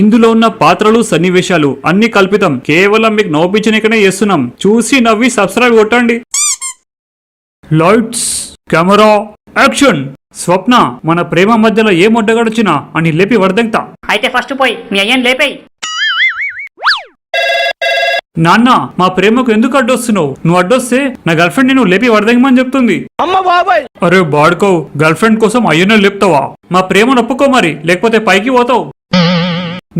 ఇందులో ఉన్న పాత్రలు సన్నివేశాలు అన్ని కల్పితం. కేవలం మీకు నవ్వుపించనికనే చేస్తున్నాం. చూసి నవ్వి సబ్స్క్రైబ్ కొట్టండి. లైట్స్ కెమెరా యాక్షన్ స్వప్న మన ప్రేమ మధ్యలో ఏ మొడ్డగడొచ్చినా అని లేపి వరదెంగతా. అయితే ఫస్ట్ పోయి మీ అయ్యని లేపేయి. నాన్న మా ప్రేమకు ఎందుకు అడ్డొస్తున్నావు? నువ్వు అడ్డొస్తే నా గర్ల్ ఫ్రెండ్ నేను లేపి వరదెంగమని చెప్తుంది. అరే బాడుకో గర్ల్ ఫ్రెండ్ కోసం అయ్యనే లేపుతావా? మా ప్రేమను ఒప్పుకో మరి లేకపోతే పైకి పోతావు.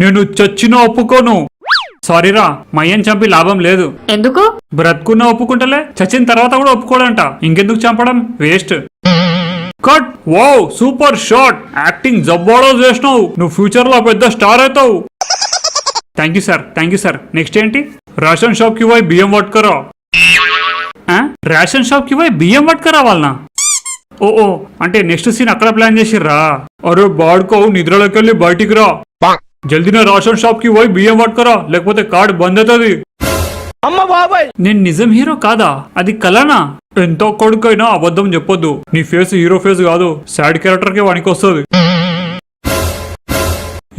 నేను చచ్చినా ఒప్పుకోను. సారీరా మా అయ్యని చంపి లాభం లేదు. ఎందుకు? బ్రతుకున్నా ఒప్పుకుంటలే చచ్చిన తర్వాత కూడా ఒప్పుకోడంట. ఇంకెందుకు చంపడం? Waste. Cut. Wow super shot. Acting జబ్బాడో చేసినావు. నువ్వు ఫ్యూచర్లో పెద్ద స్టార్ అవుతావు. Thank you sir thank you sir. Next ఏంటి? రేషన్ షాప్కి పోయి బియ్యం పట్టుకురా? రేషన్ షాప్కి పోయి బియ్యం పట్టుకురా వాళ్ళనా? ఓ ఓ అంటే నెక్స్ట్ సీన్ అక్కడ ప్లాన్ చేసిర్రా? అరే బాడుకో నిద్రలోకి వెళ్ళి బయటికి రా. జల్దీనే రేషన్ షాప్కి పోయి బియ్యం పట్టుకురా లేకపోతే కార్డ్ బంద్ అవుతుంది. నేను నిజం హీరో కాదా? అది కలనా? ఎంతో కొడుకైనా అబద్ధం చెప్పొద్దు. నీ ఫేస్ హీరో ఫేస్ కాదు సాడ్ క్యారెక్టర్కి వానికి వస్తుంది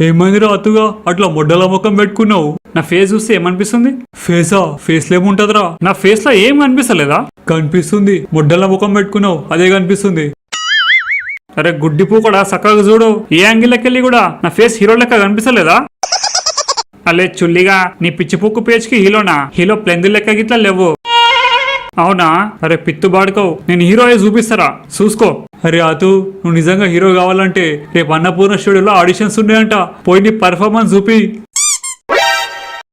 ఏమైందిరా అతుగా అట్లా మొడ్డల ముఖం పెట్టుకున్నావు. నా ఫేస్ చూస్తే ఏమనిపిస్తుంది? ఫేసా? ఫేస్లో ఏముంటదిరా నా ఫేస్లో ఏం కనిపిస్తలేదా? కనిపిస్తుంది. మొడ్డల ముఖం పెట్టుకున్నావు అదే కనిపిస్తుంది. అరే గుడ్డి పూ కూడా చక్కగా చూడు. ఏ యాంగిల్ లెక్కెళ్ళి కూడా నా ఫేస్ హీరో లెక్క కనిపిస్తలేదా? అలే చుల్లిగా నీ పిచ్చి పుక్కు పేజ్కి హీరోనా హీరో ప్లెందు లెక్క గిట్లా లేవు. అవునా? అరే పిత్తు బాడుకోవు నేను హీరో అయి చూపిస్తారా? చూసుకో. అరే అతు నువ్వు నిజంగా హీరో కావాలంటే రేపు అన్నపూర్ణ స్టూడియోలో ఆడిషన్స్ ఉన్నాయంట. పోయి నీ పర్ఫార్మెన్స్ చూపి.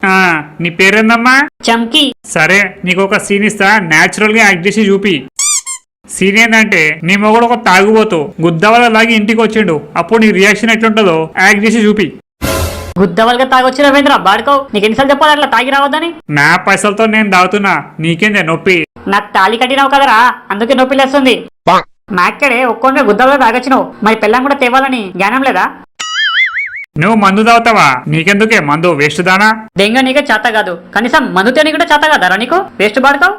ఆ, నీ పేరేందమ్మా? చంకీ. సరే నీకు ఒక సీన్ ఇస్తా. న్యాచురల్గా యాక్ట్ చేసి చూపి. సీన్ ఏంటంటే నీ మొగుడు ఒక తాగుబోతు గుద్దవల లాగి ఇంటికి వచ్చిండు అప్పుడు నీ రియాక్షన్ ఎట్లుంటుందో యాక్ట్ చేసి చూపి. గుద్దవల్గా తాగొచ్చి రవీంద్ర బాడుకో నీకు ఎన్నిసార్లు చెప్పాలి అట్లా తాగి రావద్దని? నా పైసలతో నేను దాగుతున్నా నీకేందే నొప్పి? నాకు తాళి కట్టినావు కదరా అందుకే నొప్పి లేస్తుంది. నాక్కడే ఒక్కొక్క గుద్దవల్గా తాగొచ్చినావు మరి పెళ్ళం కూడా తేవాలని జ్ఞానం లేదా? నువ్వు మందు తాగుతావా? నీకెందుకే మందు? వేస్ట్ దానా? దెంగ నీకే చేత కాదు. కనీసం మందుతో నీకు కూడా చేత కదరా నీకు? వేస్ట్ బాడుకో.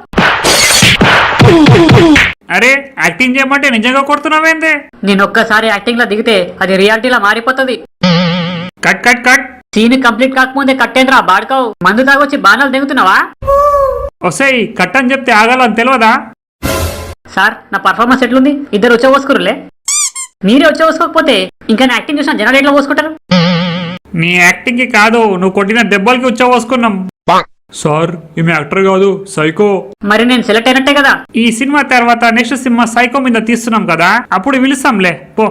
అరే యాక్టింగ్ చేయమంటే నిజంగా కొడుతున్నావేందే? నేను ఒక్కసారి యాక్టింగ్లో దిగితే అది రియాలిటీలా మారిపోతుంది. Cut cut cut. Scene complete కాకముందే కట్టేంద్రా బాడుకో. మందు తాగొచ్చి బాణాలు దిగుతున్నావా వస్తాయి కట్ అని చెప్తే ఆగాలని తెలియదా సార్ నా పర్ఫార్మెన్స్ ఎట్లుంది? ఇద్దరు వచ్చే పోసుకురులే మీరే వచ్చే పోసుకోకపోతే ఇంకా నా యాక్టింగ్ చూసిన జనాలు ఎట్లా పోసుకుంటారు. నీ యాక్టింగ్కి కాదు నువ్వు కొట్టిన దెబ్బలకి వచ్చా పోసుకున్నాం. సార్ ఈమె యాక్టర్ కాదు సైకో. మరి నేను సెలెక్ట్ అయినట్టే కదా. ఈ సినిమా తర్వాత నెక్స్ట్ సినిమా సైకో మీద తీస్తున్నాం కదా అప్పుడు పిలుస్తాంలే పో.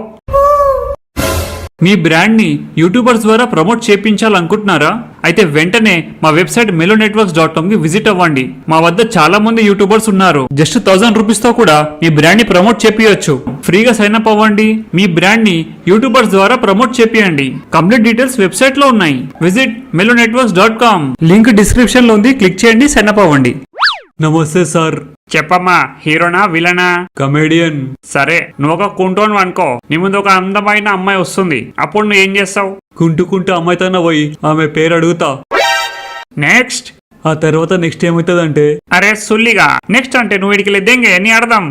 మీ బ్రాండ్ని యూట్యూబర్స్ ద్వారా ప్రమోట్ చేయించాలనుకుంటున్నారా అయితే వెంటనే మా వెబ్సైట్ మెలో నెట్వర్క్స్ డాట్ కామ్కి విజిట్ అవ్వండి. మా వద్ద చాలా మంది యూట్యూబర్స్ ఉన్నారు. జస్ట్ థౌసండ్ రూపీస్తో కూడా మీ బ్రాండ్ని ప్రమోట్ చేపియొచ్చు. ఫ్రీగా సైన్ అప్ అవ్వండి. మీ బ్రాండ్ని యూట్యూబర్స్ ద్వారా ప్రమోట్ చేపియండి. కంప్లీట్ డీటెయిల్స్ వెబ్సైట్లో ఉన్నాయి. Visit Melo networks dot com link డిస్క్రిప్షన్లో ఉంది. క్లిక్ చేయండి సైన్ అప్ అవ్వండి. నమస్తే సార్. చెప్పమ్మా హీరోనా విలనా? కమెడియన్. సరే నువ్వు ఒక కుంటోను అనుకో. నీ ముందు ఒక అందమైన అమ్మాయి వస్తుంది. అప్పుడు నువ్వు ఏం చేస్తావు? కుంటుకుంటూ అమ్మాయితోనే పోయి ఆమె పేరు అడుగుతా. నెక్స్ట్. ఆ తర్వాత నెక్స్ట్ ఏమవుతుందంటే అరే సుల్లిగా. నెక్స్ట్ అంటే నువ్వు ఇడికి దెంగే నీ అర్థం.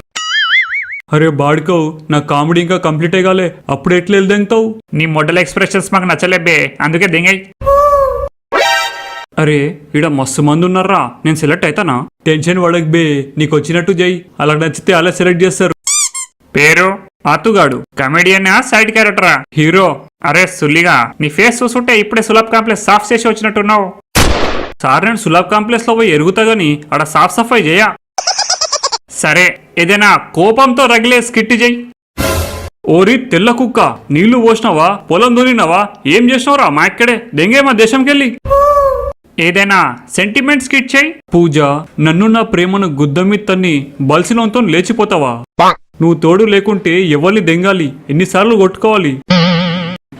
అరే బాడుకో నా కామెడీ ఇంకా కంప్లీట్ అయ్యాలే అప్పుడు ఎట్లా దెంగతావు నీ మొడల్ ఎక్స్ప్రెషన్స్ మాకు నచ్చలేబే అందుకే దెంగై. అరే ఈడ మస్తు మంది ఉన్నారా నేను సెలెక్ట్ అవుతానా టెన్షన్ పడక బే నీకు వచ్చినట్టు జై అలా నచ్చితే అలా సెలెక్ట్ చేస్తారు. పేరు? ఆతుగాడు కమెడియన్ సైడ్ క్యారెక్టరా? హీరో. అరే సుల్లిగా నీ ఫేస్ చూసుంటే ఇప్పుడే సులభ్ కాంప్లెక్స్ సాఫ్ చేసి వచ్చినట్టున్నావు. సార్ నేను సులభ్ కాంప్లెక్స్లో పోయి ఎరుగుతా గాని ఆడ సాఫ్ సఫాయి చేయ సరే ఏదైనా కోపంతో రగిలే స్కిట్ చెయ్యి ఓరి తెల్ల కుక్క నీళ్ళు పోసినావా? పొలం దున్నినావా? ఏం చేసినావురా మా ఇక్కడే దెంగే మా దేశంకెళ్ళి? ఏదైనా సెంటిమెంట్ స్కిట్ చేయి పూజ నన్ను నా ప్రేమను గుద్దమిత్తన్ని బల్సినంతో లేచిపోతావా? నువ్వు తోడు లేకుంటే ఎవరిని దెంగాలి? ఎన్నిసార్లు కొట్టుకోవాలి?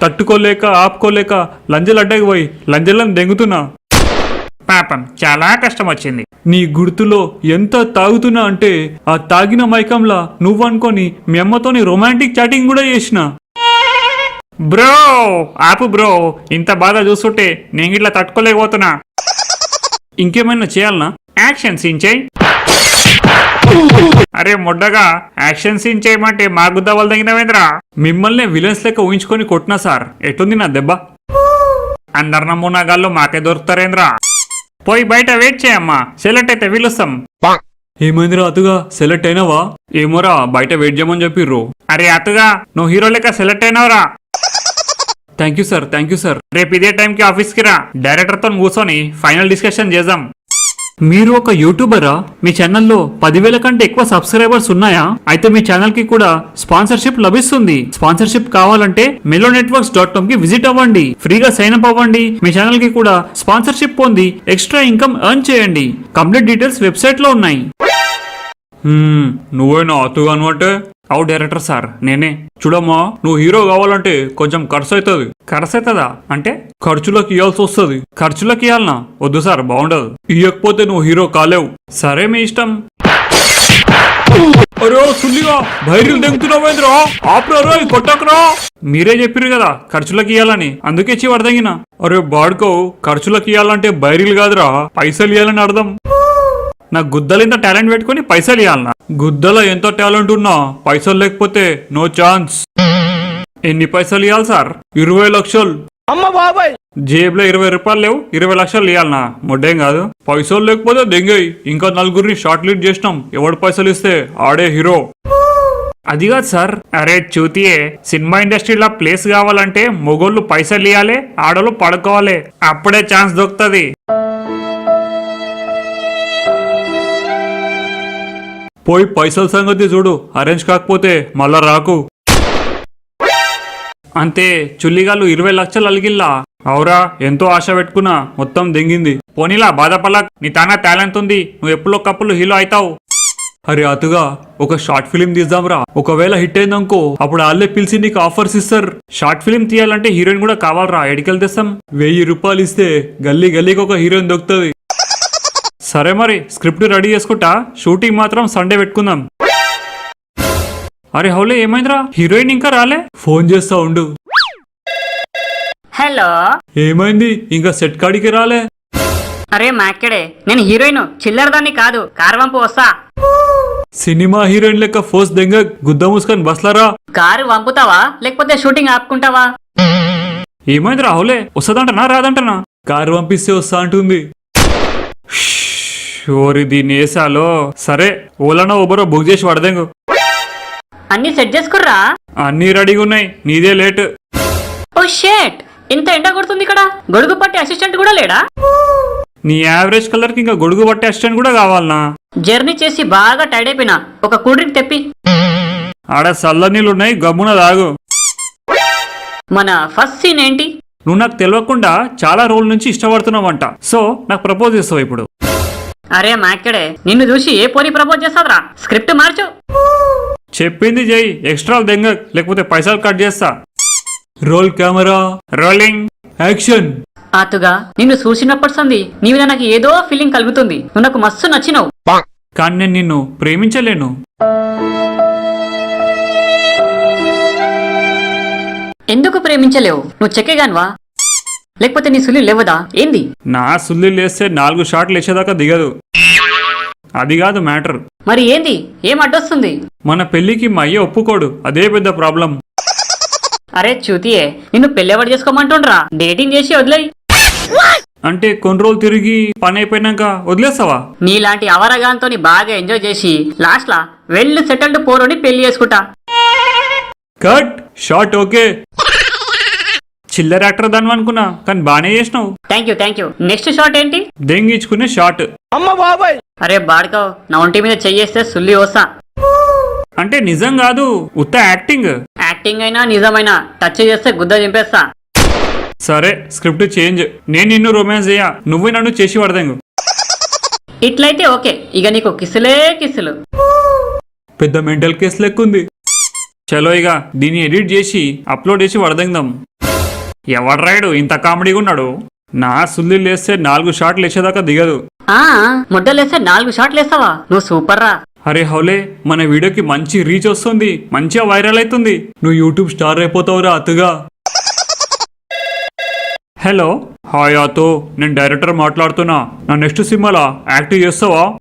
తట్టుకోలేక ఆపుకోలేక లంజలడ్డకి పోయి లంజలను దెంగుతున్నా? పాపం చాలా కష్టం వచ్చింది నీ గుర్తులో ఎంత తాగుతున్నా అంటే ఆ తాగిన మైకంలా నువ్వనుకొని మీ అమ్మతోని రొమాంటిక్ చాటింగ్ కూడా చేసిన. బ్రో ఆపు బ్రో ఇంత బాధ చూస్తుంటే నేను ఇట్లా తట్టుకోలేకపోతున్నా. ఇంకేమైనా చేయాలనా? యాక్షన్ సీన్ చేయి. అరే మొడ్డగా యాక్షన్ సీన్ చేయమంటే మా గుద్ద వాళ్ళు తగినవేంద్రా? మిమ్మల్ని విలన్స్ లెక్క ఊహించుకొని కొట్టినా సార్. ఎట్లుంది నా దెబ్బ? అందరు గాళ్ళు మాకే దొరుకుతారేంద్రా? పోయి బయట వెయిట్ చేయమ్మా. సెలెక్ట్ అయితే పిలుస్తాం ఏమైందిరా అతుగా? సెలెక్ట్ అయినావా? ఏమోరా బయట వెయిట్ చేయమని చెప్పిర్రు. అరే అతుగా నువ్వు హీరో లెక్క select అయినావురా. Thank you sir thank you sir రేపు ఇదే టైంకి ఆఫీస్కి రా. డైరెక్టర్తో కూర్చొని ఫైనల్ డిస్కషన్ చేద్దాం. మీరు ఒక యూట్యూబరా? మీ ఛానల్లో పదివేల కంటే ఎక్కువ సబ్స్క్రైబర్స్ ఉన్నాయా? అయితే మీ ఛానల్కి కూడా స్పాన్సర్షిప్ లభిస్తుంది. స్పాన్సర్షిప్ కావాలంటే మెలో నెట్వర్క్స్ డాట్ కామ్కి విజిట్ అవ్వండి. ఫ్రీగా సైన్ అప్ అవ్వండి. మీ ఛానల్కి కూడా స్పాన్సర్షిప్ పొంది ఎక్స్ట్రా ఇన్కమ్ ఎర్న్ చేయండి. కంప్లీట్ డీటెయిల్స్ వెబ్సైట్లో ఉన్నాయి నువ్వేనా అతుగా అంటే అవు డైరెక్టర్ సార్ నేనే. చూడమ్మా నువ్వు హీరో కావాలంటే కొంచెం ఖర్చు అవుతుంది ఖర్చు అవుతుందా అంటే ఖర్చులకు ఇవ్వాల్సి వస్తుంది. ఖర్చులకు ఇవ్వాలనా వద్దు సార్ బాగుండదు. ఇవ్వకపోతే నువ్వు హీరో కాలేవు. సరే మీ ఇష్టం. అరే సుల్లిగా బైర్లు దెంగుతున్నావేంద్రా ఆపరా కొట్టకరా మీరే చెప్పారు కదా ఖర్చులకు ఇవ్వాలని అందుకే ఇచ్చి తగిన అరే బాడుకో ఖర్చులకు ఇవ్వాలంటే బైరీలు కాదురా పైసలు ఇవ్వాలని అర్థం. నా గుద్దలు ఇంత టాలెంట్ పెట్టుకొని పైసలు ఇవ్వాలనా గుద్దల ఎంతో టాలెంట్ ఉన్నా పైసలు లేకపోతే నో ఛాన్స్. ఎన్ని పైసలు ఇవ్వాలి సార్? ఇరవై లక్షలు. అమ్మ బాబాయ్! జేబులో ఇరవై రూపాయలు లేవు ఇరవై లక్షలు ఇవ్వాలనా మొడ్డేం కాదు. పైసలు లేకపోతే దెంగయ్. ఇంకా నలుగురిని షార్ట్ లీడ్ చేసినాం. ఎవడు పైసలు ఇస్తే ఆడే హీరో. అది కాదు సార్. అరే చూతియే సినిమా ఇండస్ట్రీలో ప్లేస్ కావాలంటే మొగోళ్ళు పైసలు ఇవ్వాలి ఆడోళ్ళు పడుకోవాలి. అప్పుడే ఛాన్స్ దొరుకుతుంది. పోయి పైసల సంగతి చూడు. అరేంజ్ కాకపోతే మళ్ళా రాకు. అంతే చుల్లిగాళ్ళు ఇరవై లక్షలు అలిగిల్లా. అవురా ఎంతో ఆశ పెట్టుకున్నా మొత్తం దెంగింది. పోనీలా బాధపడక్. నీ తానా టాలెంట్ ఉంది. నువ్వు ఎప్పుడో కప్పులు హీలో అవుతావు అరే అతుగా ఒక షార్ట్ ఫిలిం తీద్దాంరా. ఒకవేళ హిట్ అయిందనుకో అప్పుడు వాళ్ళే పిలిచి నీకు ఆఫర్స్ ఇస్తారు. షార్ట్ ఫిలిం తీయాలంటే హీరోయిన్ కూడా కావాలరా. ఎడికెళ్ళి తెస్తాం వెయ్యి రూపాయలు ఇస్తే గల్లీ గల్లీకి ఒక హీరోయిన్ దొరుకుతుంది. సరే మరి స్క్రిప్ట్ రెడీ చేసుకుంటా. షూటింగ్ మాత్రం సండే పెట్టుకుందాం. అరే హౌలే ఏమైందిరా? హీరోయిన్ ఇంకా రాలే? ఫోన్ చేస్తా ఉండు. హలో. ఏమైంది? ఇంకా సెట్ కాడికి రాలే? అరే మాక్కడే నేను హీరోయిన్ చిల్లర దాన్ని కాదు కారు వంపు వస్తా. సినిమా హీరోయిన్ లెక్క ఫోర్స్ దెంగ గుద్ద మూసుకొని బస్లారా? కారు వంపుతావా? లేకపోతే షూటింగ్ ఆపుకుంటావా? ఏమైంది రాహులే వస్తుందంటనా రాదంటనా? కారు పంపిస్తే వస్తా అంటుంది. ఓరి దీన్ని వేసాలో సరే ఓలానో ఓబరో బుక్ చేసి పడదేంగు అన్ని సెట్ చేసుకుర్రా? అన్నీ రెడీగా ఉన్నాయి నీదే లేట్. ఓ షేట్ ఇంత ఎండ కొడుతుంది ఇక్కడ. గొడుగు పట్టి అసిస్టెంట్ కూడా లేడా? నీ యావరేజ్ కలర్కి ఇంకా గొడుగు పట్టే అసిస్టెంట్ కూడా కావాలనా? జర్నీ చేసి బాగా టైర్డ్ అయిపోయినా ఒక కూల్ డ్రింక్ తెప్పి. ఆడ చల్ల నీళ్ళు ఉన్నాయి గమ్మున తాగు మన ఫస్ట్ సీన్ ఏంటి? నువ్వు నాకు తెలియకుండా చాలా రోజుల నుంచి ఇష్టపడుతున్నావంట. సో నాకు ప్రపోజ్ చేస్తావు ఇప్పుడు? అరే మాక్కడే నిన్ను చూసి ఏ పోనీ ప్రపోజ్ చేస్తాదరా స్క్రిప్ట్ మార్చు. చెప్పింది జై ఎక్స్ట్రా దెంగ లేకపోతే పైసలు కట్ చేస్తా. రోల్ కెమెరా రోలింగ్ యాక్షన్ ఆతుగా నిన్ను చూసినప్పటి సంది నీ మీద నాకు ఏదో ఫీలింగ్ కలుగుతుంది. నువ్వు నాకు మస్తు నచ్చినావు. కానీ నేను నిన్ను ప్రేమించలేను. ఎందుకు ప్రేమించలేవు? నువ్వు చెక్కేగాన్వా? లేకపోతే నీ సులి లేవదా? ఏంది? నా సుల్లి లేస్తే నాలుగు షాట్లు వేసేదాకా దిగదు. అది కాదు మ్యాటర్. మరి ఏంది? ఏం అడ్డొస్తుంది? మన పెళ్ళికి మా అయ్య ఒప్పుకోడు. అదే పెద్ద ప్రాబ్లం. అరే చూతియే నిన్ను పెళ్ళెవడు చేసుకోమంటుండ్రా. డేటింగ్ చేసి వదిలేయి. అంటే కొన్ని రోజులు తిరిగి పని అయిపోయినాక వదిలేస్తావా? నీలాంటి అవరగాంతో బాగా ఎంజాయ్ చేసి లాస్ట్ లా వెళ్ళి సెటిల్డ్ పోరోని పెళ్ళి చేసుకుంటా. కట్. Shot okay. చిల్లర యాక్టర్ దాని అనుకున్నా కానీ బానే చేసినావు. Thank you thank you next shot ఏంటి? దెంగిచ్చుకునే షార్ట్ అమ్మ బాబాయ్! అరే బాడుకో నా ఒంటి మీద చెయ్యేస్తే సుల్లి వస్తా అంటే నిజం కాదు ఉత్త యాక్టింగ్ యాక్టింగ్ అయినా నిజమైనా టచ్ చేస్తే గుద్ద చింపేస్తా సరే స్క్రిప్ట్ చేంజ్ నేను నిన్ను రొమాన్స్ చేయ నువ్వు నన్ను చేసి పడదాంగు ఇట్లయితే ఓకే ఇక నీకు కిసులే కిసులు. పెద్ద మెంటల్ కేసు లెక్కుంది. చలో ఇక దీన్ని ఎడిట్ చేసి అప్లోడ్ చేసి వడదందాం ఎవడు రాయుడు? ఇంత కామెడీగా ఉన్నాడు. నా సుల్లి లేస్తే నాలుగు షాట్లు వేసేదాకా దిగదు. ఆ ముడ్డలేస్తే నాలుగు షాట్లు వేస్తావా? నువ్వు సూపర్ రా. అరే హౌలే మన వీడియోకి మంచి రీచ్ వస్తుంది. మంచిగా వైరల్ అవుతుంది. నువ్వు యూట్యూబ్ స్టార్ అయిపోతావురా అతుగా. హలో. హాయ్ ఆతో నేను డైరెక్టర్ మాట్లాడుతున్నా. నా నెక్స్ట్ సినిమాలో యాక్టివ్ చేస్తావా?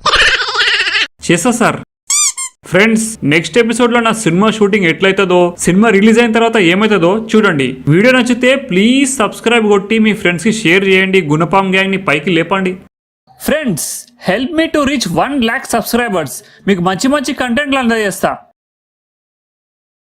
చేస్తా సార్. ఫ్రెండ్స్ నెక్స్ట్ ఎపిసోడ్లో నా సినిమా షూటింగ్ ఎట్లయితుందో సినిమా రిలీజ్ అయిన తర్వాత ఏమవుతుందో చూడండి. వీడియో నచ్చితే ప్లీజ్ సబ్స్క్రైబ్ కొట్టి మీ ఫ్రెండ్స్కి షేర్ చేయండి గుణపాం గ్యాంగ్ని పైకి లేపండి. Friends help me to reach one lakh subscribers మీకు మంచి మంచి కంటెంట్లు అందజేస్తా.